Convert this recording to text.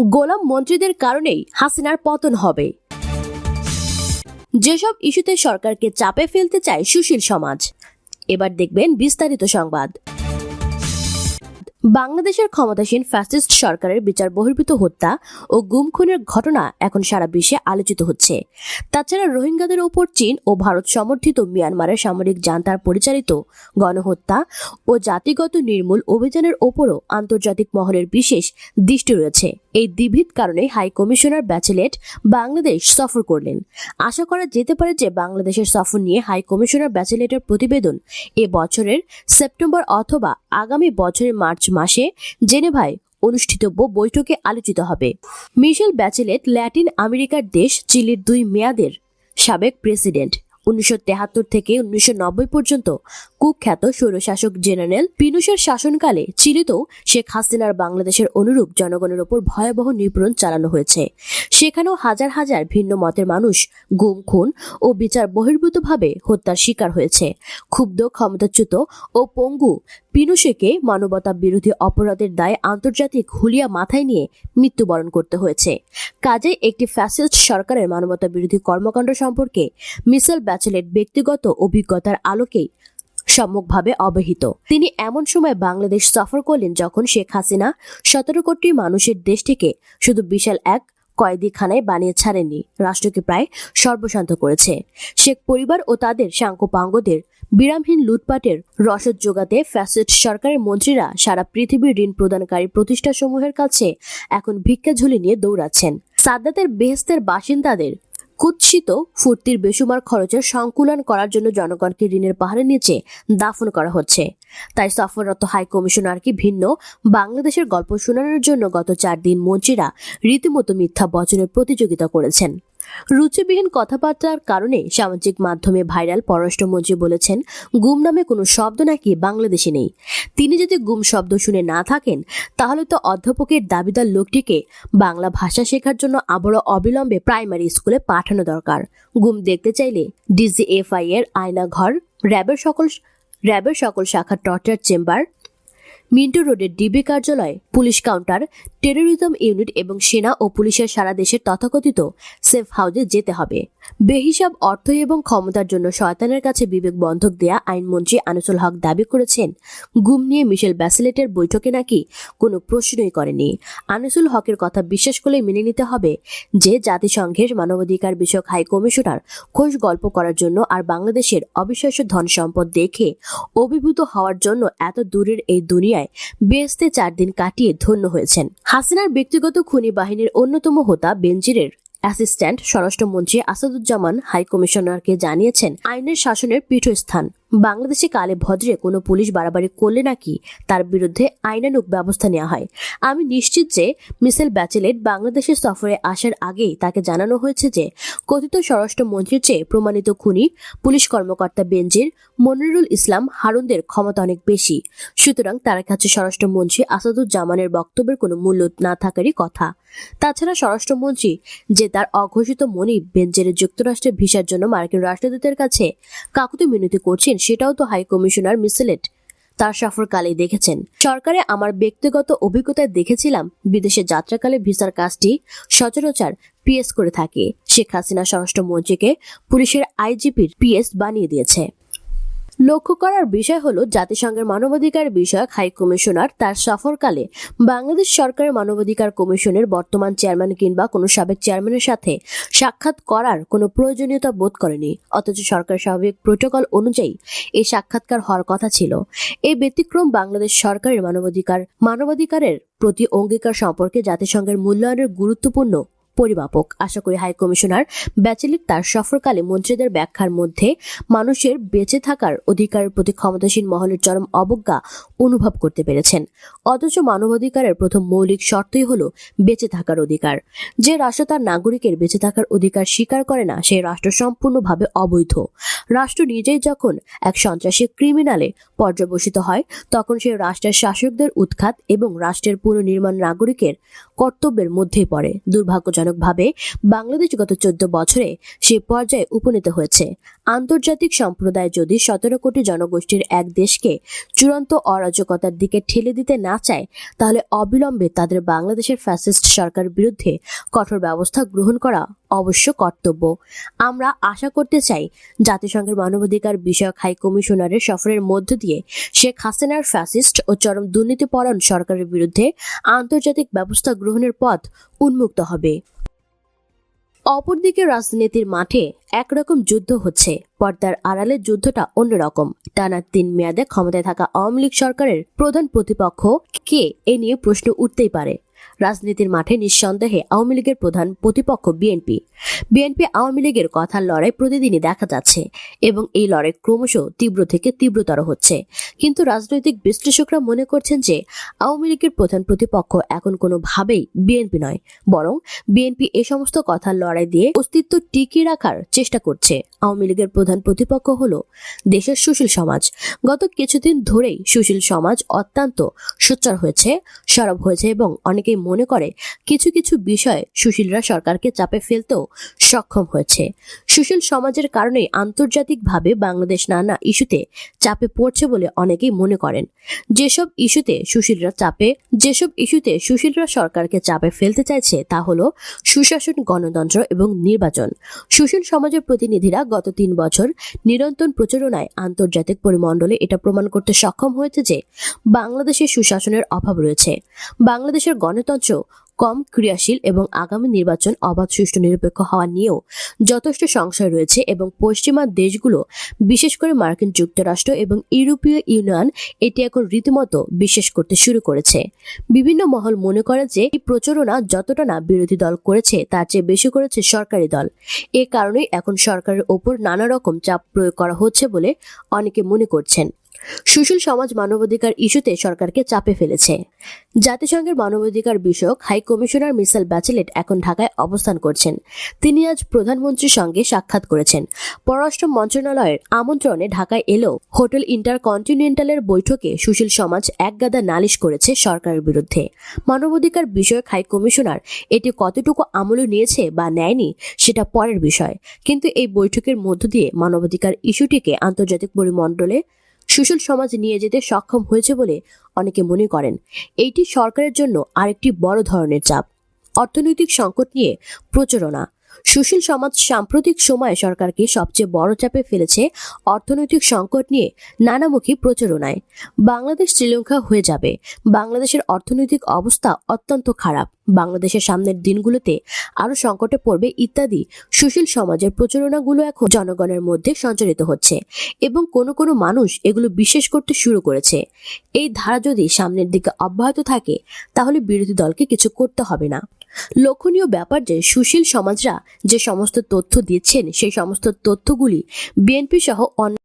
গোলাম মন্ত্রীদের কারণেই হাসিনার পতন হবে। যেসব ইস্যুতে সরকারকে চাপে ফেলতে চায় সুশীল সমাজ। এবার দেখবেন বিস্তারিত সংবাদ। বাংলাদেশের ক্ষমতাসীন ফ্যাসিস্ট সরকারের বিচার বহির্ভূত হত্যা ও গুম খুনের ঘটনা এখন সারা বিশ্বে আলোচিত হচ্ছে। তাছাড়া রোহিঙ্গাদের ওপর চীন ও ভারত সমর্থিত মিয়ানমারের সামরিক জান্তার পরিচালিত গণহত্যা ও জাতিগত নির্মূল অভিযানের ওপরও আন্তর্জাতিক মহলের বিশেষ দৃষ্টি রয়েছে। এই দ্বিবিধ কারণে হাই কমিশনার ব্যাচেলেট বাংলাদেশ সফর করলেন। আশা করা যেতে পারে যে বাংলাদেশের সফর নিয়ে হাই কমিশনার ব্যাচেলেটের প্রতিবেদন এ বছরের সেপ্টেম্বর অথবা আগামী বছরের মার্চ মাসে জেনেভায় অনুষ্ঠিতব্য বৈঠকে আলোচিত হবে। মিশেল ব্যাচেলেট ল্যাটিন আমেরিকার দেশ চিলির দুই মেয়াদের সাবেক প্রেসিডেন্ট। উনিশশো থেকে উনিশশো নব্বই পর্যন্ত কুখ্যাত স্বৈরশাসক জেনারেল পিনুসের শাসনকালে চিলিতেও শেখ হাসিনার বাংলাদেশের অনুরূপ জনগণের ওপর ভয়াবহ নিপীড়ন চালানো হয়েছে। সেখানেও হাজার হাজার ভিন্ন মতের মানুষ গুম, খুন ও বিচার বহির্ভূতভাবে হত্যার শিকার হয়েছে। ক্ষুব্ধ, ক্ষমতাচ্যুত ও পঙ্গু পিনুসেকে মানবতা বিরোধী অপরাধের দায়ে আন্তর্জাতিক হুলিয়া মাথায় নিয়ে মৃত্যুবরণ করতে হয়েছে। কাজে একটি ফ্যাসিস্ট সরকারের মানবতা বিরোধী কর্মকাণ্ড সম্পর্কে মিসেল ব্যাচেলেট ব্যক্তিগত অভিজ্ঞতার আলোকেই সম্মুখভাবে অবহিত। তিনি এমন সময় বাংলাদেশ সফর করলেন যখন শেখ হাসিনা সতেরো কোটি মানুষের দেশটিকে শুধু বিশাল এক কয়েদিখানায় বানিয়ে ছাড়েননি, রাষ্ট্রকে প্রায় সর্বশান্ত করেছে। শেখ পরিবার ও তাদের সাঙ্কোপাঙ্গদের বিরামহীন লুটপাটের রসদ যোগাতে ফ্যাসিস্ট সরকারের মন্ত্রীরা সারা পৃথিবীর ঋণ প্রদানকারী প্রতিষ্ঠাসমূহের কাছে এখন ভিক্ষা ঝুলি নিয়ে দৌড়াচ্ছেন। সাদ্দাতের বেহেস্তের বাসিন্দাদের কুৎসিত ফুর্তির বেসুমার খরচের সংকুলন করার জন্য জনগণকে ঋণের পাহাড়ের নিচে দাফন করা হচ্ছে। তাই সফররত হাই কমিশনারকে ভিন্ন বাংলাদেশের গল্প শোনানোর জন্য গত চার দিন মন্ত্রীরা রীতিমতো মিথ্যা বচনের প্রতিযোগিতা করেছেন। রুচিবিহীন কথাবার্তার কারণে সামাজিক মাধ্যমে ভাইরাল পররাষ্ট্রমন্ত্রী বলেছেন, গুম নামে কোনো শব্দ নাকি বাংলাদেশে নেই। তিনি যদি গুম শব্দ শুনে না থাকেন, তাহলে তো অধ্যাপকের দাবিদার লোকটিকে বাংলা ভাষা শেখার জন্য আবারও অবিলম্বে প্রাইমারি স্কুলে পাঠানো দরকার। গুম দেখতে চাইলে ডিজিএফআই এর আয়নাঘর, র্যাবের সকল র্যাবের সকল শাখার টর্চার চেম্বার মিন্টো রোডের ডিবি কার্যালয় পুলিশ কাউন্টার, টেরোরিজম ইউনিট এবং সেনা ও পুলিশের সারা দেশের তথাকথিত সেফ হাউজে যেতে হবে। বেহিসাব অর্থ এবং ক্ষমতার জন্য শয়তানের কাছে বিবেক বন্ধক দেয়া আইনমন্ত্রী আনিসুল হক দাবি করেছেন, গুম নিয়ে মিশেল ব্যাসেলেটের বৈঠকে নাকি কোনো প্রশ্নই করেনি। আনিসুল হকের কথা বিশ্বাস করে মেনে নিতে হবে যে জাতিসংঘের মানবাধিকার বিষয়ক হাই কমিশনার খোঁজ গল্প করার জন্য আর বাংলাদেশের অবিশ্বাস্য ধন সম্পদ দেখে অভিভূত হওয়ার জন্য এত দূরের এই দুনিয়ায় বেহেস্তে চার দিন কাটিয়ে ধন্য হয়েছেন। হাসিনার ব্যক্তিগত খুনি বাহিনীর অন্যতম হোতা বেনজিরের অ্যাসিস্ট্যান্ট স্বরাষ্ট্রমন্ত্রী আসাদুজ্জামান হাইকমিশনারকে জানিয়েছেন আইনের শাসনের পীঠস্থান। বাংলাদেশে কালে ভদ্রে কোনো পুলিশ বাড়াবাড়ি করলে নাকি তার বিরুদ্ধে আইনানুক ব্যবস্থা নেওয়া হয়? আমি নিশ্চিত যে মিসেল ব্যাচেলেট বাংলাদেশের সফরে আসার আগেই তাকে জানানো হয়েছে যে, কথিত স্বরাষ্ট্রমন্ত্রীর চেয়ে প্রমাণিত খুনি পুলিশ কর্মকর্তা বেঞ্জির মনিরুল ইসলাম হারুনদের ক্ষমতা অনেক বেশি। সুতরাং তার কাছে স্বরাষ্ট্রমন্ত্রী আসাদুজ্জামানের বক্তব্যের কোনো মূল্য না থাকারই কথা। তাছাড়া স্বরাষ্ট্রমন্ত্রী যে তার অঘোষিত মনি বেঞ্জের যুক্তরাষ্ট্রের ভিসার জন্য মার্কিন রাষ্ট্রদূতের কাছে কাকুতি মিনতি করছেন সেটাও তো হাই কমিশনার মিসেলেট তার সফরকালেই দেখেছেন। সরকারে আমার ব্যক্তিগত অভিজ্ঞতায় দেখেছিলাম বিদেশে যাত্রাকালে ভিসার কাজটি সচরাচর পিএস করে থাকে। শেখ হাসিনা স্বরাষ্ট্রমন্ত্রীকে পুলিশের আইজিপির পিএস বানিয়ে দিয়েছে। লক্ষ্য করার বিষয় হলো, জাতিসংঘের মানবাধিকার বিষয়ক হাই কমিশনার তার সফরকালে বাংলাদেশ সরকারের মানবাধিকার কমিশনের বর্তমান চেয়ারম্যান কিংবা কোনো সাবেক চেয়ারম্যানের সাথে সাক্ষাৎ করার কোনো প্রয়োজনীয়তা বোধ করেনি। অথচ সরকার স্বাভাবিক প্রোটোকল অনুযায়ী এই সাক্ষাৎকার হওয়ার কথা ছিল। এই ব্যতিক্রম বাংলাদেশ সরকারের মানবাধিকার, মানবাধিকারের প্রতি অঙ্গীকার সম্পর্কে জাতিসংঘের মূল্যায়নের গুরুত্বপূর্ণ পরিমাপক। আশা করি হাই কমিশনার ব্যাচেলিক তার সফরকালে মন্ত্রীদের ব্যাখ্যার মধ্যে মানুষের বেঁচে থাকার অধিকারের প্রতি ক্ষমতাসীন মহলের চরম অবজ্ঞা অনুভব করতে পেরেছেন। অথচ মানবাধিকারের প্রথম মৌলিক শর্তই হলো বেঁচে থাকার অধিকার। যে রাষ্ট্র তার নাগরিকের বেঁচে থাকার অধিকার স্বীকার করে না, সেই রাষ্ট্র সম্পূর্ণভাবে অবৈধ। রাষ্ট্র নিজেই যখন এক সন্ত্রাসী ক্রিমিনালে পর্যবসিত হয়, তখন সেই রাষ্ট্রের শাসকদের উৎখাত এবং রাষ্ট্রের পুনর্নির্মাণ নাগরিকের কর্তব্যের মধ্যেই পড়ে। দুর্ভাগ্যজনক দুঃখজনকভাবে বাংলাদেশ গত চোদ্দ বছরে সে পর্যায়ে উপনীত হয়েছে। আন্তর্জাতিক সম্প্রদায় যদি সতেরো কোটি জনগোষ্ঠীর এক দেশকে চূড়ান্ত অরাজকতার দিকে ঠেলে দিতে না চায়, তাহলে অবিলম্বে তাদের বাংলাদেশের ফ্যাসিস্ট সরকার বিরুদ্ধে কঠোর ব্যবস্থা গ্রহণ করা অবশ্য কর্তব্য। আমরা আশা করতে চাই জাতিসংঘের মানবাধিকার বিষয়ক হাই কমিশনারের সফরের মধ্য দিয়ে শেখ হাসিনার ফ্যাসিস্ট ও চরম দুর্নীতিপরায়ণ সরকারের বিরুদ্ধে আন্তর্জাতিক ব্যবস্থা গ্রহণের পথ উন্মুক্ত হবে। অপরদিকে রাজনীতির মাঠে একরকম যুদ্ধ হচ্ছে। পর্দার আড়ালে যুদ্ধটা অন্যরকম। টানা তিন মেয়াদে ক্ষমতায় থাকা আওয়ামী লীগ সরকারের প্রধান প্রতিপক্ষ কে? এ নিয়ে প্রশ্ন উঠতেই পারে। রাজনীতির মাঠে নিঃসন্দেহে আওয়ামী লীগের প্রধান প্রতিপক্ষ বিএনপি। বিএনপি আওয়ামী লীগের কথার লড়াই প্রতিদিনই দেখা যাচ্ছে এবং এই লড়াই ক্রমশ তীব্র থেকে তীব্রতর হচ্ছে। কিন্তু রাজনৈতিক বিশ্লেষকরা মনে করছেন যে আওয়ামী লীগের প্রধান প্রতিপক্ষ এখন কোনোভাবেই বিএনপি নয়, বরং বিএনপি এ সমস্ত কথার লড়াই দিয়ে অস্তিত্ব টিকিয়ে রাখার চেষ্টা করছে। আওয়ামী লীগের প্রধান প্রতিপক্ষ হল দেশের সুশীল সমাজ। গত কিছুদিন ধরেই সুশীল সমাজ অত্যন্ত সোচ্চার হয়েছে, সরব হয়েছে এবং অনেকেই মনে করে কিছু কিছু বিষয়ে সুশীলরা সরকারকে চাপে ফেলতেও সক্ষম হয়েছে। সুশীল সমাজের কারণে আন্তর্জাতিকভাবে বাংলাদেশ নানা ইস্যুতে চাপে পড়ছে বলে অনেকেই মনে করেন। যেসব ইস্যুতে সুশীলরা চাপে, যেসব ইস্যুতে সুশীলরা সরকারকে চাপে ফেলতে চাইছে তা হলো সুশাসন, গণতন্ত্র এবং নির্বাচন। সুশীল সমাজের প্রতিনিধিরা গত তিন বছর নিরন্তর প্রচারণায় আন্তর্জাতিক পরিমণ্ডলে এটা প্রমাণ করতে সক্ষম হয়েছে যে বাংলাদেশে সুশাসনের অভাব রয়েছে। বাংলাদেশের গণতন্ত্র, কম ক্রিয়াশীল এবং আগামী নির্বাচন অবাধ, সুষ্ঠু, নিরপেক্ষ হওয়া নিয়েও যথেষ্ট সংশয় রয়েছে এবং পশ্চিমা দেশগুলো, বিশেষ করে মার্কিন যুক্তরাষ্ট্র এবং ইউরোপীয় ইউনিয়ন, এটি এখন রীতিমতো বিশ্বাস করতে শুরু করেছে। বিভিন্ন মহল মনে করে যে এই প্রচারণা যতটা না বিরোধী দল করেছে, তার চেয়ে বেশি করেছে সরকারি দল। এ কারণেই এখন সরকারের ওপর নানা রকম চাপ প্রয়োগ করা হচ্ছে বলে অনেকে মনে করছেন। সুশীল সমাজ মানবাধিকার ইস্যুতে সরকারকে চাপে ফেলেছে। জাতিসংঘের মানবাধিকার বিষয়ক হাই কমিশনার মিসেল ব্যাচেলেট এখন ঢাকায় অবস্থান করছেন। তিনি আজ প্রধানমন্ত্রীর সঙ্গে সাক্ষাৎ করেছেন। পররাষ্ট্র মন্ত্রণালয়ের আমন্ত্রণে ঢাকায় এলেও হোটেল ইন্টারকন্টিনেন্টালের বৈঠকে সুশীল সমাজ একগাদা নালিশ করেছে সরকারের বিরুদ্ধে। মানবাধিকার বিষয়ক হাই কমিশনার এটি কতটুকু আমলে নিয়েছে বা নেয়নি সেটা পরের বিষয়। কিন্তু এই বৈঠকের মধ্য দিয়ে মানবাধিকার ইস্যুটিকে আন্তর্জাতিক পরিমণ্ডলে সুশীল সমাজ নিয়ে যেতে সক্ষম হয়েছে বলে অনেকে মনে করেন। এইটি সরকারের জন্য আরেকটি বড় ধরনের চাপ। অর্থনৈতিক সংকট নিয়ে প্রচারণা। সুশীল সমাজ সাম্প্রতিক সময়ে সরকারকে সবচেয়ে বড় চাপে ফেলেছে অর্থনৈতিক সংকট নিয়ে নানামুখী প্রচারণায়। বাংলাদেশ শ্রীলঙ্কা হয়ে যাবে। বাংলাদেশের অর্থনৈতিক অবস্থা অত্যন্ত খারাপ। বাংলাদেশের সামনের দিনগুলোতে আরও সংকটে পড়বে ইত্যাদি। সুশীল সমাজের প্রচারণাগুলো এখন জনগণের মধ্যে সঞ্চারিত হচ্ছে এবং কোনো কোনো মানুষ এগুলো বিশ্বাস করতে শুরু করেছে। এই ধারা যদি সামনের দিকে অব্যাহত থাকে, তাহলে বিরোধী দলকে কিছু করতে হবে না। লক্ষণীয় ব্যাপার যে সুশীল সমাজরা যে সমস্ত তথ্য দিচ্ছেন, সেই সমস্ত তথ্যগুলি বিএনপি সহ অন্য